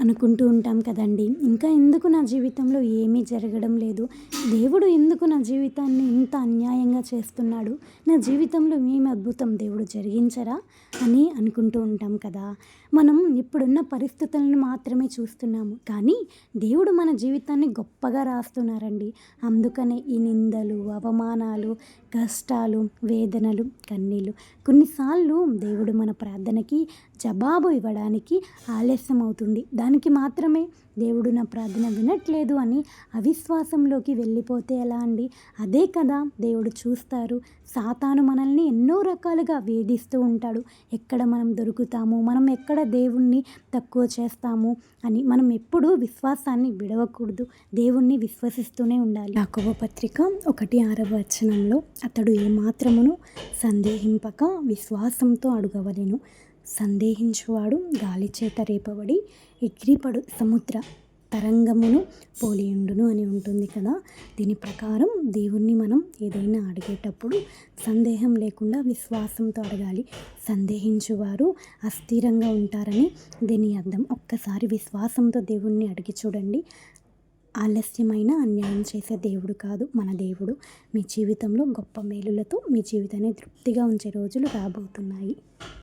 అనుకుంటూ ఉంటాం కదండి. ఇంకా ఎందుకు నా జీవితంలో ఏమీ జరగడం లేదు? దేవుడు ఎందుకు నా జీవితాన్ని ఇంత అన్యాయంగా చేస్తున్నాడు? నా జీవితంలో ఏమి అద్భుతం దేవుడు జరిగించరా? అని అనుకుంటూ ఉంటాం కదా. మనం ఇప్పుడున్న పరిస్థితులను మాత్రమే చూస్తున్నాము. కానీ దేవుడు మన జీవితాన్ని గొప్పగా రాస్తున్నారండి. అందుకనే ఈ నిందలు అవమానాలు కష్టాలు వేదనలు కన్నీళ్ళు కొన్నిసార్లు దేవుడు మన ప్రార్థనకి జవాబు ఇవ్వడానికి ఆలస్యం అవుతుంది దానికి మాత్రమే దేవుడు నా ప్రార్థన వినట్లేదు అని అవిశ్వాసంలోకి వెళ్ళిపోతే ఎలా అండి? అదే కదా దేవుడు చూస్తారు. సాతాను మనల్ని ఎన్నో రకాలుగా వేధిస్తూ ఉంటాడు. ఎక్కడ మనం దొరుకుతాము? మనం ఎక్కడ దేవుణ్ణి తక్కువ చేస్తాము? అని మనం ఎప్పుడూ విశ్వాసాన్ని విడవకూడదు. దేవుణ్ణి విశ్వసిస్తూనే ఉండాలి. యాకోబ పత్రిక ఒకటి ఆరవ వచనంలో అతడు ఏమాత్రమును సందేహింపక విశ్వాసంతో అడుగవలెను. సందేహించువాడు గాలి చేత రేపబడి ఎగిరిపడు సముద్ర తరంగమును పోలియుండును అని ఉంటుంది కదా. దీని ప్రకారం దేవుణ్ణి మనం ఏదైనా అడిగేటప్పుడు సందేహం లేకుండా విశ్వాసంతో అడగాలి. సందేహించువారు అస్థిరంగా ఉంటారని దీని అర్థం. ఒక్కసారి విశ్వాసంతో దేవుణ్ణి అడిగి చూడండి. ఆలస్యమైన అన్యాయం చేసే దేవుడు కాదు మన దేవుడు. మీ జీవితంలో గొప్ప మేలులతో మీ జీవితాన్ని తృప్తిగా ఉంచే రోజులు రాబోతున్నాయి.